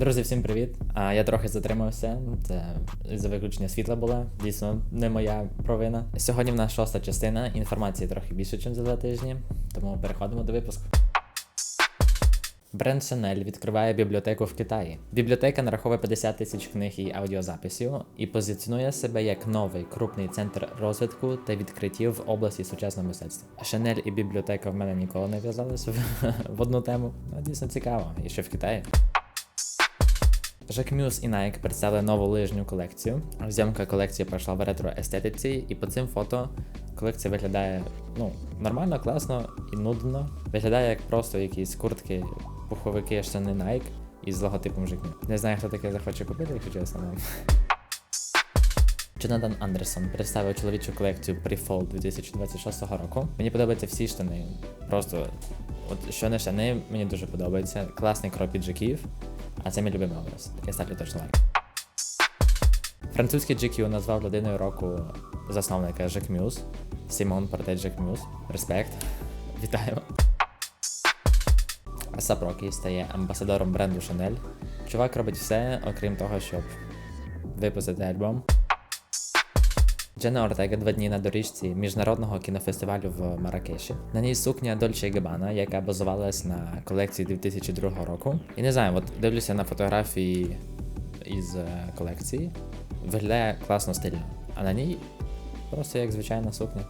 Друзі, всім привіт! А я трохи затримався. Це за виключення світла була. Дійсно, не моя провина. Сьогодні в нас шоста частина. Інформації трохи більше, ніж за два тижні. Тому переходимо до випуску. Бренд Chanel відкриває бібліотеку в Китаї. Бібліотека нараховує 50 тисяч книг і аудіозаписів і позиціонує себе як новий крупний центр розвитку та відкриттів в області сучасного мистецтва. Chanel і бібліотека в мене ніколи не в'язалися в, в одну тему. Ну, дійсно цікаво. І ще в Китаї. Жак Мюс і Nike представили нову лижню колекцію. Зйомка колекції пройшла в ретро-естетиці, і по цим фото колекція виглядає ну, нормально, класно і нудно. Виглядає як просто якісь куртки, пуховики штани Nike із логотипом Жак Мюс. Не знаю, хто таке захоче купити, якщо чесно. ну. Джонатан Андерсон представив чоловічу колекцію Pre-Fall 2026 року. Мені подобаються всі штани. Просто от що не штани, мені дуже подобається. Класний крой піджаків, а це мій любимий образ. Я ставлю точно лайк. Французький GQ назвав людиною року засновника Жек Мюз. Сімон Портет Жек Мюз. Респект. Вітаємо. Асап стає амбасадором бренду Chanel. Чувак робить все, окрім того, щоб випустити альбом. Джена Ортега два дні на доріжці міжнародного кінофестивалю в Маракеші. На ній сукня Dolce Gabbana, яка базувалась на колекції 2002 року. І не знаю, от дивлюся на фотографії із е, колекції. Виглядає класно стильно. А на ній просто як звичайна сукня.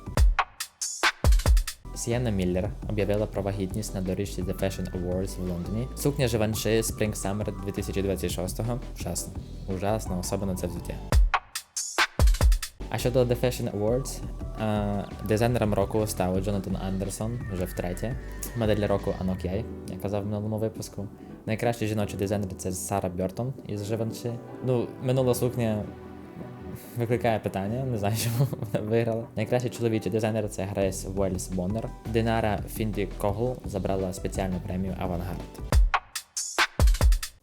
Сієна Міллер об'явила про вагітність на доріжці The Fashion Awards в Лондоні. Сукня Givenchy Spring Summer 2026. Ужасно. Ужасно, особливо це взуття. А щодо The Fashion Awards, дизайнером року став Джонатан Андерсон вже втретє. Модель року Анок Яй, я казав в минулому випуску. Найкращий жіночий дизайнер це Сара Бьортон із Givenchy. Ну, минула сукня викликає питання, не знаю, чому вона виграла. Найкращий чоловічий дизайнер це Грейс Уельс Боннер. Динара Фінді Когл забрала спеціальну премію Авангард.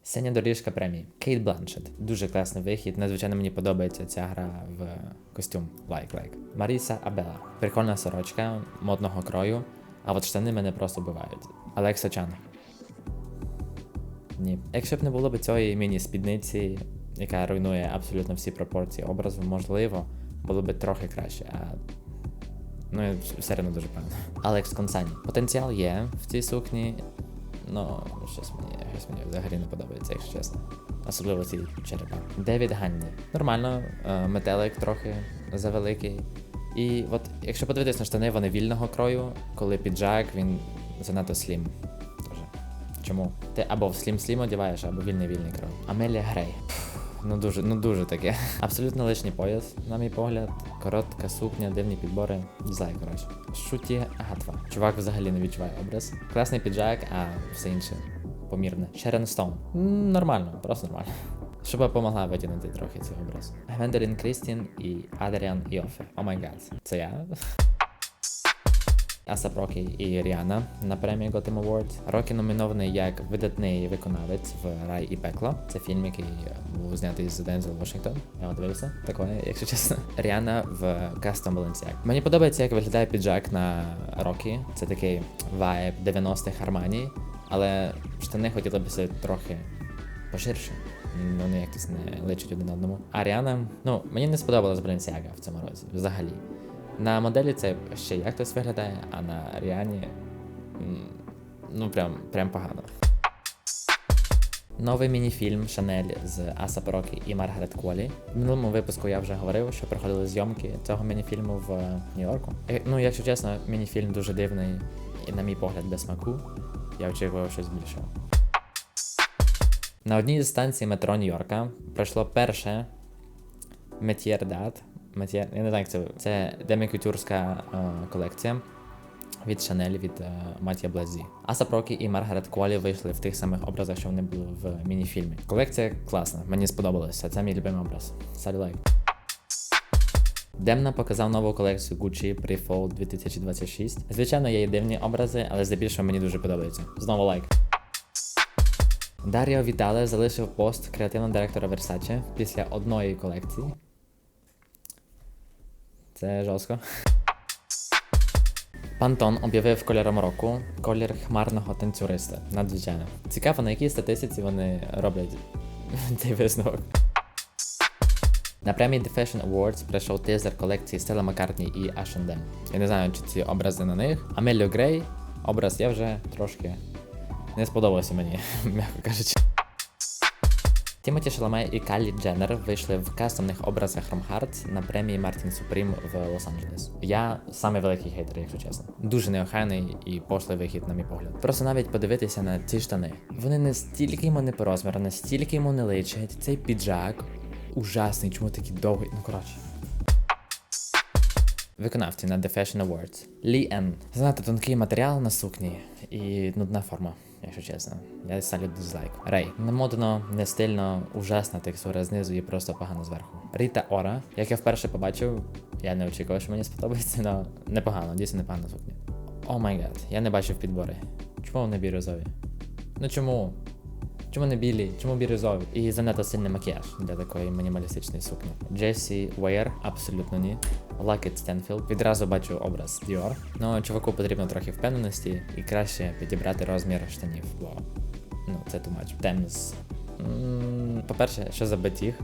Синя доріжка премії. Кейт Бланшет. Дуже класний вихід. Надзвичайно мені подобається ця гра в костюм. Лайк, лайк. Маріса Абела. Прикольна сорочка модного крою. А от штани мене просто вбивають. Алекса Чан. Ні. Якщо б не було б цієї міні-спідниці, яка руйнує абсолютно всі пропорції образу, можливо, було б трохи краще. А ну, я все одно дуже певно. Алекс Консані. Потенціал є в цій сукні. Ну, щось мені, щось мені взагалі не подобається, якщо чесно. Особливо ці черепа. Девід Ганні. Нормально, е, метелик трохи завеликий. І от, якщо подивитись на штани, вони вільного крою, коли піджак, він занадто слім. Тоже. Чому? Ти або в слім-слім одягаєш, або вільний-вільний крой. Амелія Грей. Ну дуже, ну дуже таке. Абсолютно лишній пояс, на мій погляд. Коротка сукня, дивні підбори. Дизайн, коротше. Шуті Гатва. Чувак взагалі не відчуває образ. Класний піджак, а все інше помірне. Шерон Стоун. Нормально, просто нормально. Щоб допомогла витягнути трохи цей образ. Гвендолін Крістін і Адріан Іофе. О май гад. Це я. Асап Рокі і Ріана на премії Gotham Awards. Рокі номінований як видатний виконавець в Рай і Пекло. Це фільм, який був знятий з Дензел Вашингтон. Я дивився, такое, якщо чесно. Ріана в Custom Balenciaga. Мені подобається, як виглядає піджак на Рокі. Це такий вайб 90-х Армані, але штани хотілося б трохи поширше. Вони якось не личать один одному. А Ріана, ну, мені не сподобалась Balenciaga в цьому році взагалі. На моделі це ще як хтось виглядає, а на Ріані м, ну прям, прям погано. Новий мініфільм Шанель з Асап Рокі і Маргарет Колі. В минулому випуску я вже говорив, що проходили зйомки цього мініфільму в Нью-Йорку. Е, Ну, якщо чесно, мініфільм дуже дивний і, на мій погляд, без смаку. Я очікував щось більшого. На одній з станцій метро Нью-Йорка пройшло перше Метьєр Дат. Метьєр, я не знаю, як це. Це демікютюрська е, колекція від Chanel, від е, Матія Блазі. Асап Рокі і Маргарет Колі вийшли в тих самих образах, що вони були в мініфільмі. Колекція класна, мені сподобалося. Це мій любимий образ. Ставлю лайк. Демна показав нову колекцію Gucci Pre-Fall 2026. Звичайно, є і дивні образи, але здебільшого мені дуже подобається. Знову лайк. Даріо Вітале залишив пост креативного директора Versace після одної колекції. Це жорстко. Пантон об'явив кольором року колір хмарного танцюриста. Надзвичайно. Цікаво, на якій статистиці вони роблять цей висновок. На премії The Fashion Awards прийшов тизер колекції Стелла Маккартні і H&M. Я не знаю, чи ці образи на них. Амеліо Грей, образ я вже трошки не сподобався мені, м'яко кажучи. Тімоті Шаламе і Калі Дженнер вийшли в кастомних образах From на премії Мартін Супрім в Лос-Анджелес. Я самий великий хейтер, якщо чесно. Дуже неохайний і пошлий вихід, на мій погляд. Просто навіть подивитися на ці штани. Вони настільки йому не по розміру, настільки йому не личать. Цей піджак ужасний, чому такий довгий. Ну коротше. Виконавці на The Fashion Awards. Лі Ен. Занадто тонкий матеріал на сукні і нудна форма, якщо чесно. Я ставлю дизлайк. Рей. Не модно, не стильно, ужасна текстура знизу і просто погано зверху. Ріта Ора, як я вперше побачив, я не очікував, що мені сподобається, але непогано, дійсно непогана сукня. О май гад, я не бачив підбори. Чому вони бірюзові? Ну чому? Чому не білі? Чому бірюзові? І занадто сильний макіяж для такої мінімалістичної сукні. Джесі Уейер, абсолютно ні. Лакет Стенфілд. Відразу бачу образ Dior. Ну, чуваку потрібно трохи впевненості і краще підібрати розмір штанів, бо ну це too much. Темс. По-перше, що за батіг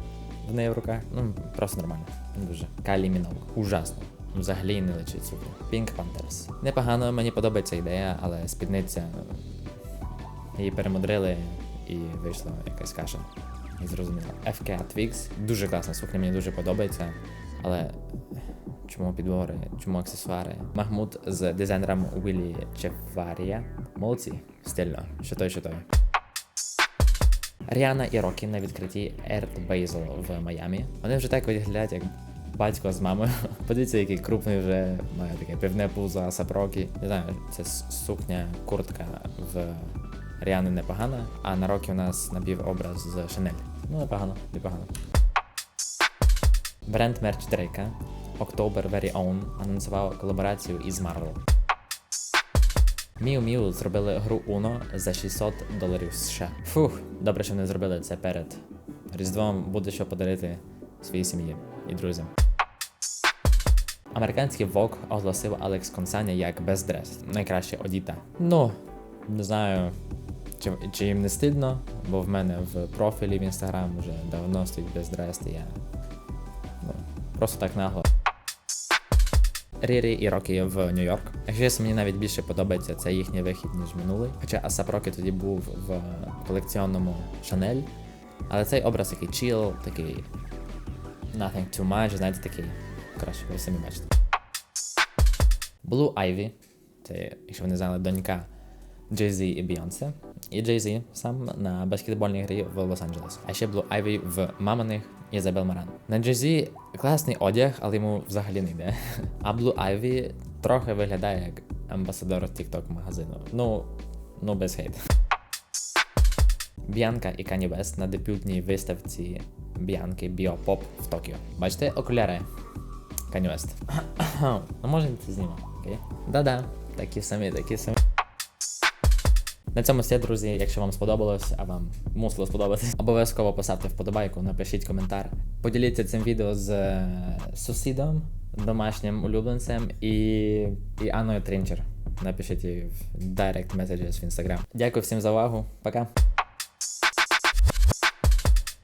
в неї в руках? Ну, просто нормально. Дуже. Калі Міног. Ужасно. Взагалі не лечить сукню. Pink Panthers. Непогано, мені подобається ідея, але спідниця Її перемудрили і вийшла якась каша. І зрозуміло. FK Twix. Дуже класна сукня, мені дуже подобається. Але чому підбори, чому аксесуари? Махмуд з дизайнером Уіллі Чефарія. Молодці, стильно. Що той, що той. Ріана і Рокі на відкритті Earth Basil в Майамі. Вони вже так виглядають, як батько з мамою. Подивіться, який крупний вже має таке півне пузо сапрокі. Не знаю, це сукня, куртка в Ріани непогана, а на Рокі у нас напівобраз з Шанель. Ну, непогано, непогано. Бренд мерч Дрейка October Very Own анонсував колаборацію із Marvel. Міу Міу зробили гру Uno за 600 доларів США. Фух, добре, що вони зробили це перед Різдвом. Буде що подарити своїй сім'ї і друзям. Американський Vogue оголосив Алекс Консаня як Dressed, найкраще одіта. Ну, не знаю, чи, чи їм не стидно, бо в мене в профілі в інстаграм вже давно стоїть Dressed, і я ну, просто так нагло. Рірі і Рокі в Нью-Йорк. Якщо мені навіть більше подобається цей їхній вихід, ніж минулий. Хоча Асап Рокі тоді був в колекціонному Шанель. Але цей образ такий chill, такий nothing too much, знаєте, такий. Краще, ви самі бачите. Blue Ivy, це, якщо ви не знали, донька Jay-Z і Beyoncé. І Jay-Z сам на баскетбольній грі в Лос-Анджелес. А ще Blue Ivy в маминих Ізабел Маран. На Jay-Z класний одяг, але йому взагалі не йде. А Blue Ivy трохи виглядає як амбасадор TikTok магазину. Ну, ну без хейт. Біанка і Kanye West на дебютній виставці Біанки Біопоп в Токіо. Бачите окуляри? Kanye West. ну може це знімемо, окей? Да-да, такі самі, такі самі. На цьому все, друзі. Якщо вам сподобалось, а вам мусило сподобатись, обов'язково поставте вподобайку, напишіть коментар. Поділіться цим відео з е, сусідом, домашнім улюбленцем і, і Анною Трінчер. Напишіть їй в Direct Messages в Instagram. Дякую всім за увагу. Пока.